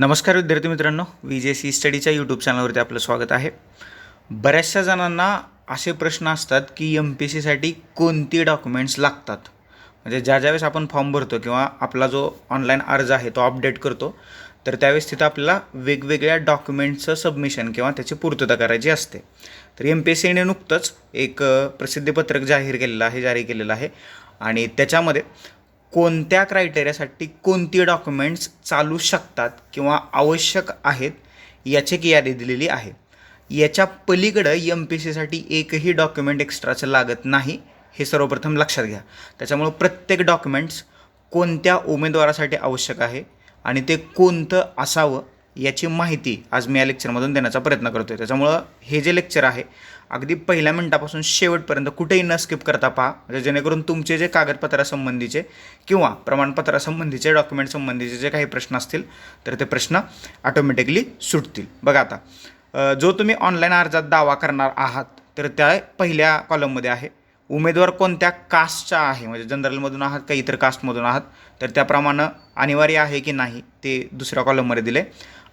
नमस्कार विद्यार्थी मित्रांनो व्ही जे सी स्टडीच्या यूट्यूब चॅनलवरती आपलं स्वागत आहे. बऱ्याचशा जणांना असे प्रश्न असतात की एम पी सीसाठी कोणती डॉक्युमेंट्स लागतात? म्हणजे ज्या ज्यावेळेस आपण फॉर्म भरतो किंवा आपला जो ऑनलाईन अर्ज आहे तो अपडेट करतो तर त्यावेळेस तिथं आपल्याला वेगवेगळ्या डॉक्युमेंट्सचं सबमिशन किंवा त्याची पूर्तता करायची असते. तर एम पी एस सीने नुकतंच एक प्रसिद्धीपत्रक जाहीर केलेलं आहे जारी केलेलं आहे. आणि त्याच्यामध्ये कोणत्या क्रायटेरियासाठी कोणती डॉक्युमेंट्स चालू शकतात किंवा आवश्यक आहेत याची एक यादी दिलेली आहे. याच्या पलीकडं एम पी सीसाठी एकही डॉक्युमेंट एक्स्ट्राचं लागत नाही हे सर्वप्रथम लक्षात घ्या. त्याच्यामुळं प्रत्येक डॉक्युमेंट्स कोणत्या उमेदवारासाठी आवश्यक आहे आणि ते कोणतं असावं याची माहिती आज मी या लेक्चरमधून देण्याचा प्रयत्न करतो आहे त्याच्यामुळं हे जे लेक्चर आहे अगदी पहिल्या मिनिटापासून शेवटपर्यंत कुठेही न स्किप करता पहा. म्हणजे जेणेकरून तुमचे जे कागदपत्रासंबंधीचे किंवा प्रमाणपत्रासंबंधीचे डॉक्युमेंट संबंधीचे जे काही प्रश्न असतील तर ते प्रश्न ऑटोमॅटिकली सुटतील. बघा आता जो तुम्ही ऑनलाईन अर्जात दावा करणार आहात तर त्या पहिल्या कॉलममध्ये आहे उमेदवार कोणत्या कास्टचा आहे? म्हणजे जनरलमधून आहात का इतर कास्टमधून आहात? तर त्याप्रमाणे अनिवार्य आहे की नाही ते दुसऱ्या कॉलममध्ये दिले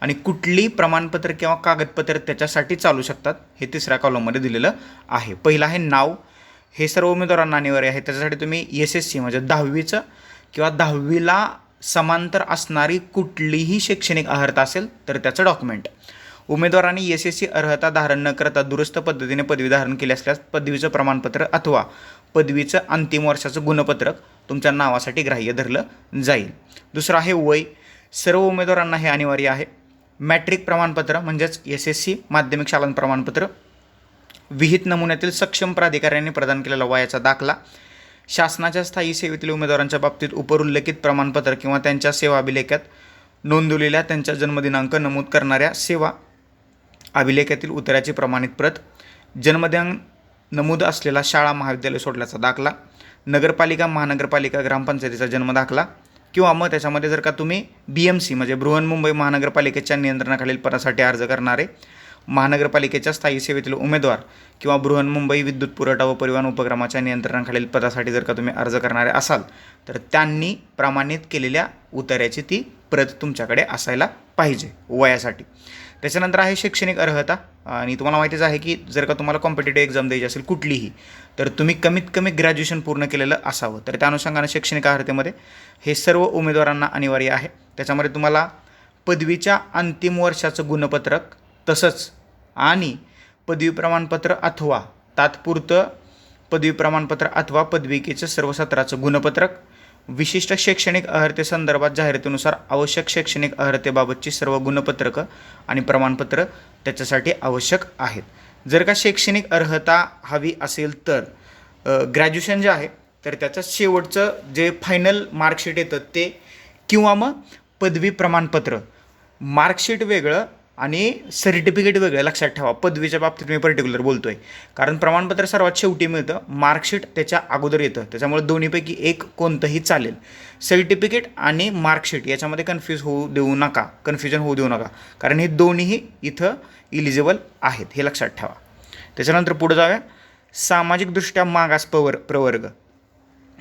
आणि कुठली प्रमाणपत्र किंवा कागदपत्र त्याच्यासाठी चालू शकतात हे तिसऱ्या कॉलममध्ये दिलेलं आहे. पहिलं आहे नाव. हे सर्व उमेदवारांना अनिवार्य आहे. त्याच्यासाठी तुम्ही एस एस सी म्हणजे दहावीचं किंवा दहावीला समांतर असणारी कुठलीही शैक्षणिक अर्हता असेल तर त्याचं डॉक्युमेंट उमेदवारांनी एस एस सी अर्हता धारण न करता दुरुस्त पद्धतीने पदवी धारण केली असल्यास पदवीचं प्रमाणपत्र अथवा पदवीचं अंतिम वर्षाचं गुणपत्रक तुमच्या नावासाठी ग्राह्य धरलं जाईल. दुसरं आहे वय. सर्व उमेदवारांना हे अनिवार्य आहे. मॅट्रिक प्रमाणपत्र म्हणजेच एस एस सी माध्यमिक शालांत प्रमाणपत्र विहित नमुन्यातील सक्षम प्राधिकाऱ्यांनी प्रदान केलेला वयाचा दाखला शासनाच्या स्थायी सेवेतील उमेदवारांच्या बाबतीत उपरुल्लेखित प्रमाणपत्र किंवा त्यांच्या सेवा अभिलेखात नोंदवलेल्या त्यांच्या जन्मदिनांक नमूद करणाऱ्या सेवा अभिलेखातील उतराची प्रमाणित प्रत जन्मदिनांक नमूद असलेला शाळा महाविद्यालय सोडल्याचा दाखला नगरपालिका महानगरपालिका ग्रामपंचायतीचा जन्म दाखला किंवा मग त्याच्यामध्ये जर का तुम्ही बी एम सी म्हणजे बृहन्मुंबई महानगरपालिकेच्या नियंत्रणाखालील पदासाठी अर्ज करणारे महानगरपालिकेच्या स्थायी सेवेतील उमेदवार किंवा बृहन्मुंबई विद्युत पुरवठा व परिवहन उपक्रमाच्या नियंत्रणाखालील पदासाठी जर का तुम्ही अर्ज करणारे असाल तर त्यांनी प्रमाणित केलेल्या उतार्याची ती प्रत तुमच्याकडे असायला पाहिजे वयासाठी. त्याच्यानंतर आहे शैक्षणिक अर्हता आणि तुम्हाला माहितीच आहे की जर का तुम्हाला कॉम्पिटेटिव्ह एक्झाम द्यायची असेल कुठलीही तर तुम्ही कमीत कमी ग्रॅज्युएशन पूर्ण केलेलं असावं. तर त्या अनुषंगाने शैक्षणिक अर्हतेमध्ये हे सर्व उमेदवारांना अनिवार्य आहे. त्याच्यामध्ये तुम्हाला पदवीच्या अंतिम वर्षाचं गुणपत्रक तसंच आणि पदवी प्रमाणपत्र अथवा तात्पुरतं पदवी प्रमाणपत्र अथवा पदविकेचं सर्व सत्राचं गुणपत्रक विशिष्ट शैक्षणिक अर्हतेसंदर्भात जाहिरातीनुसार आवश्यक शैक्षणिक अर्हतेबाबतची सर्व गुणपत्रकं आणि प्रमाणपत्र त्याच्यासाठी आवश्यक आहेत. जर का शैक्षणिक अर्हता हवी असेल तर ग्रॅज्युएशन जे आहे तर त्याचं शेवटचं जे फायनल मार्कशीट येतं ते किंवा मग पदवी प्रमाणपत्र. मार्कशीट वेगळं आणि सर्टिफिकेट वेगळं लक्षात ठेवा. पदवीच्या बाबतीत मी पर्टिक्युलर बोलतो आहे कारण प्रमाणपत्र सर्वात शेवटी मिळतं. मार्कशीट त्याच्या अगोदर येतं. त्याच्यामुळे दोन्हीपैकी एक कोणतंही चालेल. सर्टिफिकेट आणि मार्कशीट याच्यामध्ये कन्फ्यूज होऊ देऊ नका. कन्फ्युजन होऊ देऊ नका. कारण हे दोन्हीही इथं इलिजिबल आहेत. हे लक्षात ठेवा. त्याच्यानंतर पुढे जाऊया. सामाजिकदृष्ट्या मागास प्रवर प्रवर्ग.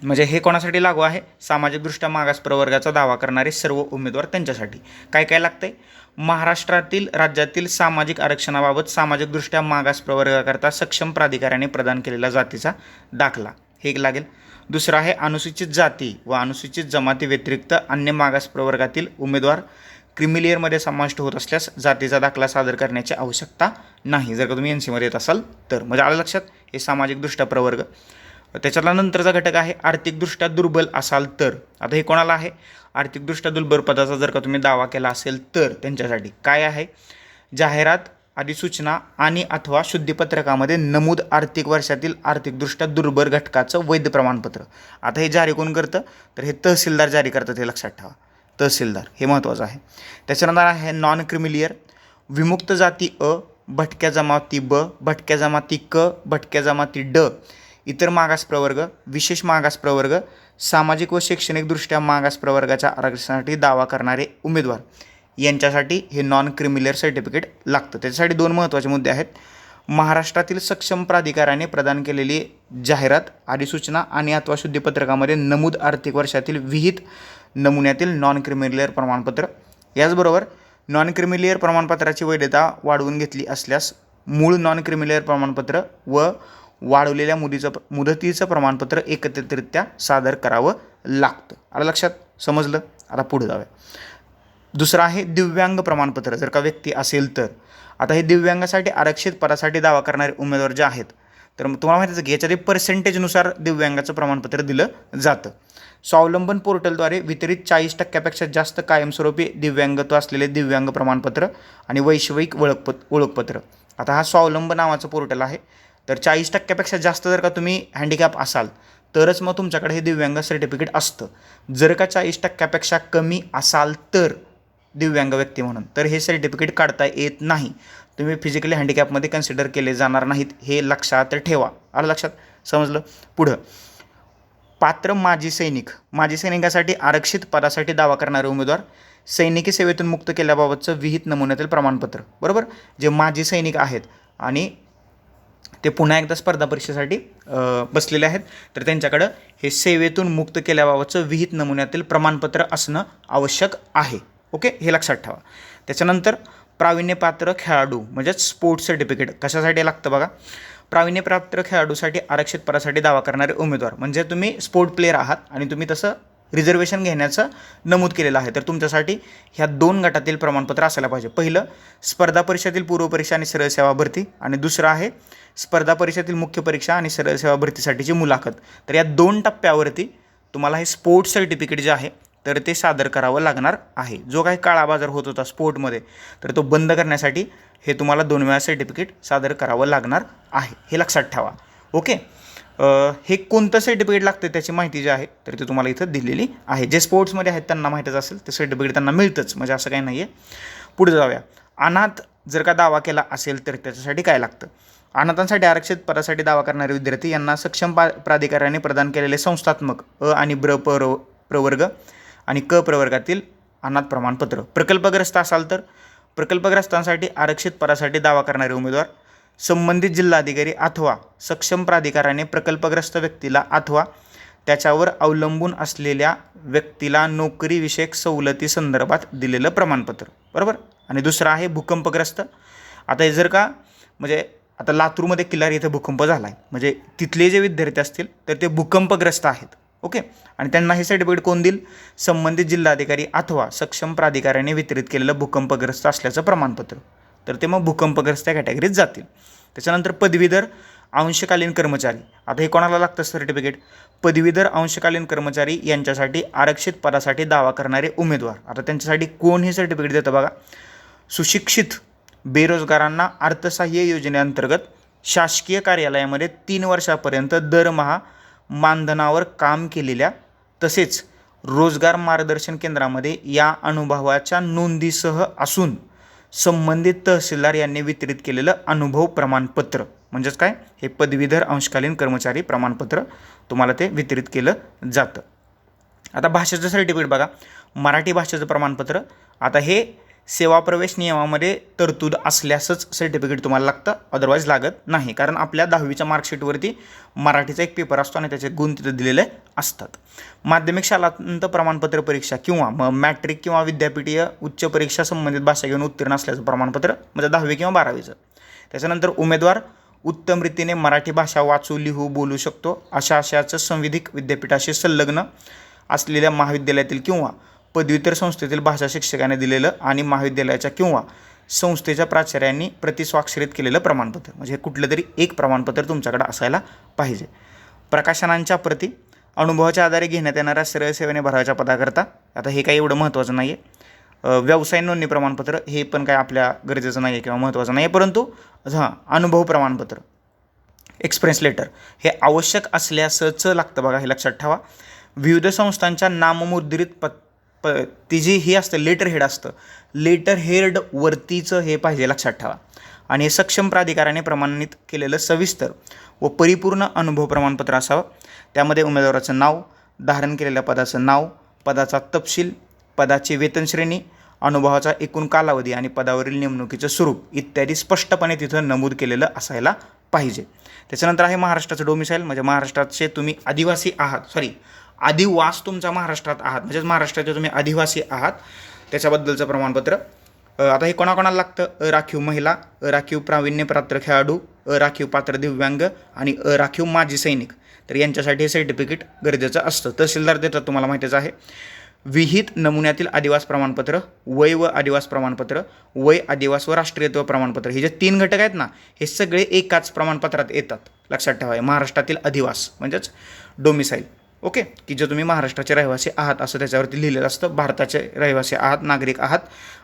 म्हणजे हे कोणासाठी लागू आहे? सामाजिकदृष्ट्या मागास प्रवर्गाचा दावा करणारे सर्व उमेदवार त्यांच्यासाठी. काय काय लागतंय? महाराष्ट्रातील राज्यातील सामाजिक आरक्षणाबाबत सामाजिकदृष्ट्या मागास प्रवर्गाकरता सक्षम प्राधिकाऱ्याने प्रदान केलेला जातीचा दाखला. हे एक लागेल. दुसरं आहे अनुसूचित जाती व अनुसूचित जमाती व्यतिरिक्त अन्य मागास प्रवर्गातील उमेदवार क्रिमिलियरमध्ये समाविष्ट होत असल्यास जातीचा दाखला सादर करण्याची आवश्यकता नाही. जर का तुम्ही एन सीमध्ये येत असाल तर. म्हणजे आलं लक्षात? हे सामाजिकदृष्ट्या प्रवर्ग. त्याच्यातला नंतरचा घटक आहे आर्थिकदृष्ट्या दुर्बल असाल तर. आता हे कोणाला आहे? आर्थिकदृष्ट्या दुर्बल पदाचा जर का तुम्ही दावा केला असेल तर त्यांच्यासाठी. काय आहे? जाहिरात अधिसूचना आणि अथवा शुद्धीपत्रकामध्ये नमूद आर्थिक वर्षातील आर्थिकदृष्ट्या दुर्बल घटकाचं वैध प्रमाणपत्र. आता हे जारी कोण करतं? तर हे तहसीलदार जारी करतात हे लक्षात ठेवा. तहसीलदार हे महत्त्वाचं आहे. त्याच्यानंतर आहे नॉन क्रिमिलियर विमुक्त जाती अ भटक्या जमाती ब भटक्या जमाती क भटक्या जमाती ड. इतर मागास प्रवर्ग विशेष मागास प्रवर्ग सामाजिक व शैक्षणिकदृष्ट्या मागास प्रवर्गाच्या आरक्षणासाठी दावा करणारे उमेदवार. यांच्यासाठी हे नॉन क्रिमिलेअर सर्टिफिकेट लागतं. त्याच्यासाठी दोन महत्त्वाचे मुद्दे आहेत. महाराष्ट्रातील सक्षम प्राधिकाराने प्रदान केलेली जाहिरात अधिसूचना आणि अथवा शुद्धीपत्रकामध्ये नमूद आर्थिक वर्षातील विहित नमुन्यातील नॉन क्रिमिलेअर प्रमाणपत्र. याचबरोबर नॉन क्रिमिलेअर प्रमाणपत्राची वैधता वाढवून घेतली असल्यास मूळ नॉन क्रिमिलेअर प्रमाणपत्र व वाढवलेल्या मुदीचं मुदतीचं प्रमाणपत्र एकत्रितरित्या सादर करावं लागतं. आलं लक्षात? समजलं? आता पुढे जाऊया. दुसरं आहे दिव्यांग प्रमाणपत्र. जर का व्यक्ती असेल तर. आता हे दिव्यांगासाठी आरक्षित पदासाठी दावा करणारे उमेदवार जे आहेत तर मग तुम्हाला माहितीच आहे की याच्यात पर्सेंटेजनुसार दिव्यांगाचं प्रमाणपत्र दिलं जातं. स्वावलंबन पोर्टलद्वारे वितरित चाळीस टक्क्यापेक्षा जास्त कायमस्वरूपी दिव्यांगत्व असलेले दिव्यांग प्रमाणपत्र आणि वैश्विक ओळखपत ओळखपत्र. आता हा स्वावलंब नावाचं पोर्टल आहे. तर चाळीस टक्क्यापेक्षा जास्त जर का तुम्ही हँडिकॅप असाल तरच मग तुमच्याकडे हे दिव्यांग सर्टिफिकेट असतं. जर का चाळीस टक्क्यापेक्षा कमी असाल तर दिव्यांग व्यक्ती म्हणून तर हे सर्टिफिकेट काढता येत नाही. तुम्ही फिजिकली हँडिकॅपमध्ये कन्सिडर केले जाणार नाहीत हे लक्षात ठेवा. आलं लक्षात? समजलं? पुढं. पात्र माजी सैनिक. माजी सैनिकासाठी आरक्षित पदासाठी दावा करणारे उमेदवार सैनिकी सेवेतून मुक्त केल्याबाबतचं विहित नमुन्यातील प्रमाणपत्र. बरोबर? जे माजी सैनिक आहेत आणि ते पुन्हा एकदा स्पर्धा परीक्षेसाठी बसलेले आहेत. तर त्यांच्याकडं हे सेवेतून मुक्त केल्याबाबतचं विहित नमुन्यातील प्रमाणपत्र असणं आवश्यक आहे. ओके? हे लक्षात ठेवा. त्याच्यानंतर प्रावीण्यपात्र खेळाडू म्हणजेच स्पोर्ट्स सर्टिफिकेट कशासाठी लागतं बघा? प्रावीण्यपात्र खेळाडूसाठी आरक्षित पदासाठी दावा करणारे उमेदवार म्हणजे तुम्ही स्पोर्ट प्लेअर आहात आणि तुम्ही तसं रिझर्वेशन घेण्याचं नमूद केलेलं आहे. तर तुमच्यासाठी ह्या दोन गटातील प्रमाणपत्र असायला पाहिजे. पहिलं स्पर्धा परीक्षेतील पूर्वपरीक्षा आणि सरळ सेवा भरती. आणि दुसरं आहे स्पर्धा परीक्षेतील मुख्य परीक्षा आणि सरळ सेवा भरतीसाठीची मुलाखत. तर या दोन टप्प्यावरती तुम्हाला हे स्पोर्ट्स सर्टिफिकेट जे आहे तर ते सादर करावं लागणार आहे. जो काही काळा बाजार होत होता स्पोर्टमध्ये तर तो बंद करण्यासाठी हे तुम्हाला दोन वेळा सर्टिफिकेट सादर करावं लागणार आहे. हे लक्षात ठेवा. ओके? हे कोणतं सर्टिफिकेट लागतं त्याची माहिती जी आहे तर ती तुम्हाला इथं दिलेली आहे. जे स्पोर्ट्समध्ये आहेत त्यांना माहीतच असेल ते सर्टिफिकेट त्यांना मिळतंच. म्हणजे असं काही नाही आहे पुढे जाऊया. अनाथ जर का दावा केला असेल तर त्याच्यासाठी काय लागतं? अनाथांसाठी आरक्षित पदासाठी दावा करणारे विद्यार्थी यांना सक्षम पा प्राधिकाऱ्याने प्रदान केलेले संस्थात्मक अ आणि ब्र प्र प्रवर्ग आणि क प्रवर्गातील अनाथ प्रमाणपत्र. प्रकल्पग्रस्त असाल तर प्रकल्पग्रस्तांसाठी आरक्षित पदासाठी दावा करणारे उमेदवार संबंधित जिल्हाधिकारी अथवा सक्षम प्राधिकाराने प्रकल्पग्रस्त व्यक्तीला अथवा त्याच्यावर अवलंबून असलेल्या व्यक्तीला नोकरीविषयक सवलती संदर्भात दिलेलं प्रमाणपत्र. बरोबर? आणि दुसरं आहे भूकंपग्रस्त. आता हे जर का म्हणजे आता लातूरमध्ये किल्लारी इथं भूकंप झाला आहे म्हणजे तिथले जे विद्यार्थी असतील तर ते भूकंपग्रस्त आहेत. ओके? आणि त्यांना हे सर्टिफिकेट कोण देईल? संबंधित जिल्हाधिकारी अथवा सक्षम प्राधिकाऱ्याने वितरित केलेलं भूकंपग्रस्त असल्याचं प्रमाणपत्र. तर ते मग भूकंपग्रस्त या कॅटेगरीत जातील. त्याच्यानंतर पदवीधर अंशकालीन कर्मचारी. आता हे कोणाला लागतं सर्टिफिकेट पदवीधर अंशकालीन कर्मचारी यांच्यासाठी आरक्षित पदासाठी दावा करणारे उमेदवार. आता त्यांच्यासाठी कोण हे सर्टिफिकेट देतं बघा? सुशिक्षित बेरोजगारांना अर्थसहाय्य योजनेअंतर्गत शासकीय कार्यालयामध्ये तीन वर्षापर्यंत दरमहा मानधनावर काम केलेल्या तसेच रोजगार मार्गदर्शन केंद्रामध्ये या अनुभवाच्या नोंदीसह असून संबंधित तहसीलदार यांनी वितरित केलेलं अनुभव प्रमाणपत्र म्हणजेच काय? हे पदवीधर अंशकालीन कर्मचारी प्रमाणपत्र तुम्हाला ते वितरित केलं जातं. आता भाषेचं सर्टिफिकेट बघा. मराठी भाषेचं प्रमाणपत्र. आता हे सेवा प्रवेश नियमामध्ये तरतूद असल्यासच सर्टिफिकेट तुम्हाला लागतं. अदरवाईज लागत नाही. कारण आपल्या दहावीच्या मार्कशीटवरती मराठीचा एक पेपर असतो आणि त्याचे गुण तिथे दिलेले असतात. माध्यमिक शालांत प्रमाणपत्र परीक्षा किंवा मग मॅट्रिक किंवा विद्यापीठीय उच्च परीक्षा संबंधित भाषा घेऊन उत्तीर्ण असल्याचं प्रमाणपत्र म्हणजे दहावी किंवा बारावीचं. त्याच्यानंतर उमेदवार उत्तम रीतीने मराठी भाषा वाचू लिहू बोलू शकतो. अशा आशयाचं संविधिक विद्यापीठाशी संलग्न असलेल्या महाविद्यालयातील किंवा पदव्युत्तर संस्थेतील भाषा शिक्षकाने दिलेलं आणि महाविद्यालयाच्या किंवा संस्थेच्या प्राचार्यांनी प्रतिस्वाक्षरित केलेलं प्रमाणपत्र. म्हणजे हे कुठलं तरी एक प्रमाणपत्र तुमच्याकडे असायला पाहिजे. प्रकाशनांच्या प्रती अनुभवाच्या आधारे घेण्यात येणाऱ्या सरळ सेवेने भराव्याच्या पदाकरता आता हे काही एवढं महत्त्वाचं नाही आहे व्यवसाय नोंदणी प्रमाणपत्र हे पण काय आपल्या गरजेचं नाही आहे किंवा महत्त्वाचं नाही आहे परंतु हां अनुभव प्रमाणपत्र एक्सप्रेस लेटर हे आवश्यक असल्यासच लागतं बघा हे लक्षात ठेवा. विविध संस्थांच्या नाममुद्रित पत् प ती जी हे असतं लेटर हेड असतं. लेटर हेड वरतीचं हे पाहिजे लक्षात ठेवा. आणि हे सक्षम प्राधिकाराने प्रमाणित केलेलं सविस्तर व परिपूर्ण अनुभव प्रमाणपत्र असावं. त्यामध्ये उमेदवाराचं नाव धारण केलेल्या पदाचं नाव पदाचा तपशील पदाची वेतनश्रेणी अनुभवाचा एकूण कालावधी आणि पदावरील नेमणुकीचं स्वरूप इत्यादी स्पष्टपणे तिथं नमूद केलेलं असायला पाहिजे. त्याच्यानंतर आहे महाराष्ट्राचं डोमिसाईल म्हणजे महाराष्ट्राचे तुम्ही आदिवासी आहात. सॉरी आदिवास तुमचा महाराष्ट्रात आहात. म्हणजेच महाराष्ट्राचे तुम्ही आदिवासी आहात. त्याच्याबद्दलचं प्रमाणपत्र. आता हे कोणाकोणाला लागतं? राखीव महिला राखीव प्रावीण्यपात्र खेळाडू राखीव पात्र दिव्यांग आणि राखीव माजी सैनिक. तर यांच्यासाठी हे सर्टिफिकेट गरजेचं असतं. तहसीलदार देतात तुम्हाला माहितीच आहे. विहित नमुन्यातील आदिवास प्रमाणपत्र वय व आदिवास प्रमाणपत्र वय आदिवास व राष्ट्रीयत्व प्रमाणपत्र. हे जे तीन घटक आहेत ना हे सगळे एकाच प्रमाणपत्रात येतात. लक्षात ठेवा हे महाराष्ट्रातील अधिवास म्हणजेच डोमिसाईल ओके की जे तुम्ही महाराष्ट्राचे रहिवासी आहात असं त्याच्यावरती लिहिलेलं असतं भारताचे रहिवासी आहात नागरिक आहात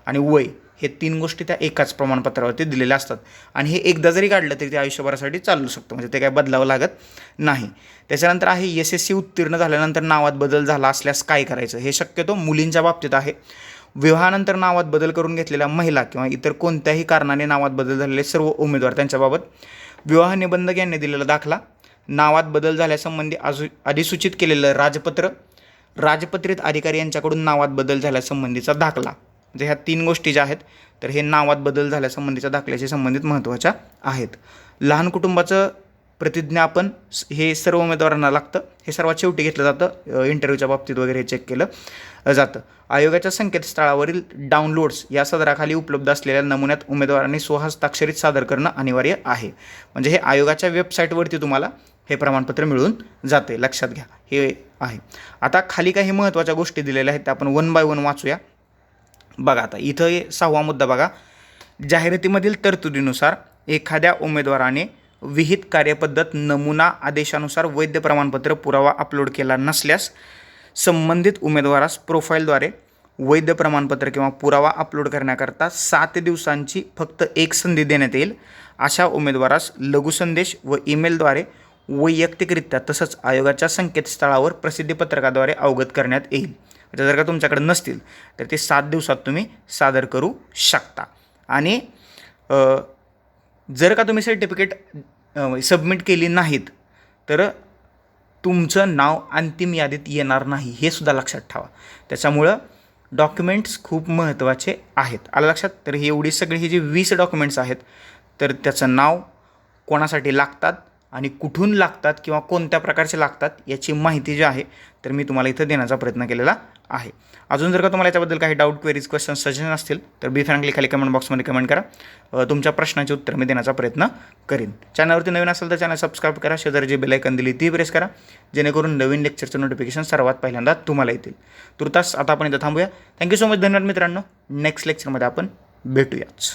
आणि वय हे तीन गोष्टी त्या एकाच प्रमाणपत्रावरती दिलेल्या असतात. आणि हे एकदा जरी काढलं तरी ते आयुष्यभरासाठी चालू शकतं म्हणजे ते काय बदलावं लागत नाही. त्याच्यानंतर आहे एस एस सी उत्तीर्ण झाल्यानंतर नावात बदल झाला असल्यास काय करायचं? हे शक्यतो मुलींच्या बाबतीत आहे. विवाहानंतर नावात बदल करून घेतलेल्या महिला किंवा इतर कोणत्याही कारणाने नावात बदल झालेले सर्व उमेदवार त्यांच्याबाबत विवाह निबंधक यांनी दिलेला दाखला नावात बदल झाल्यासंबंधी आजू अधिसूचित केलेलं राजपत्र राजपत्रित अधिकारी यांच्याकडून नावात बदल झाल्यासंबंधीचा दाखला. म्हणजे ह्या तीन गोष्टी ज्या आहेत तर हे नावात बदल झाल्यासंबंधीच्या दाखल्याशी संबंधित महत्त्वाच्या आहेत. लहान कुटुंबाचं प्रतिज्ञापन हे सर्व उमेदवारांना लागतं. हे सर्वात शेवटी घेतलं जातं इंटरव्ह्यूच्या बाबतीत वगैरे हे चेक केलं जातं. आयोगाच्या संकेतस्थळावरील डाउनलोड्स या सदराखाली उपलब्ध असलेल्या नमुन्यात उमेदवारांनी स्वहस्ताक्षरित सादर करणं अनिवार्य आहे. म्हणजे हे आयोगाच्या वेबसाईटवरती तुम्हाला हे प्रमाणपत्र मिळून जाते. लक्षात घ्या. हे आहे. आता खाली काही महत्त्वाच्या गोष्टी दिलेल्या आहेत त्या आपण वन बाय वन वाचूया. बघा आता इथं सहावा मुद्दा बघा. जाहिरातीमधील तरतुदीनुसार एखाद्या उमेदवाराने विहित कार्यपद्धत नमुना आदेशानुसार वैध प्रमाणपत्र पुरावा अपलोड केला नसल्यास संबंधित उमेदवारास प्रोफाईलद्वारे वैध प्रमाणपत्र किंवा पुरावा अपलोड करण्याकरता सात दिवसांची फक्त एक संधी देण्यात येईल. अशा उमेदवारास लघुसंदेश व ईमेलद्वारे वैयक्तिकरित्या तसंच आयोगाच्या संकेतस्थळावर प्रसिद्धीपत्रकाद्वारे अवगत करण्यात येईल. म्हणजे जर का तुमच्याकडे नसतील तर ते सात दिवसात तुम्ही सादर करू शकता. आणि जर का तुम्ही सर्टिफिकेट सबमिट केली नाहीत तर तुमचं नाव अंतिम यादीत येणार नाही हे सुद्धा लक्षात ठेवा. त्याच्यामुळं डॉक्युमेंट्स खूप महत्त्वाचे आहेत. आलं लक्षात? तर हे एवढी सगळी हे जे वीस डॉक्युमेंट्स आहेत तर त्याचं नाव कोणासाठी लागतात? आणि कुठून लागतात किंवा कोणत्या प्रकारचे लागतात याची माहिती जी आहे तर मी तुम्हाला इथं देण्याचा प्रयत्न केलेला आहे. अजून जर का तुम्हाला याच्याबद्दल काही डाऊट क्वेरीज क्वेश्चन सजेशन असतील तर बी फ्रँकली खाली कमेंट बॉक्समध्ये कमेंट करा. तुमच्या प्रश्नाचे उत्तर मी देण्याचा प्रयत्न करीन. चॅनलवरती नवीन असेल तर चॅनल सबस्क्राईब करा. शेजारी जे बेलायकन दिली ती प्रेस करा. जेणेकरून नवीन लेक्चरचं नोटिफिकेशन सर्वात पहिल्यांदा तुम्हाला येतील. तुर्तास आता आपण इथं थांबूया. थँक्यू सो मच धन्यवाद मित्रांनो. नेक्स्ट लेक्चरमध्ये आपण भेटूयाच.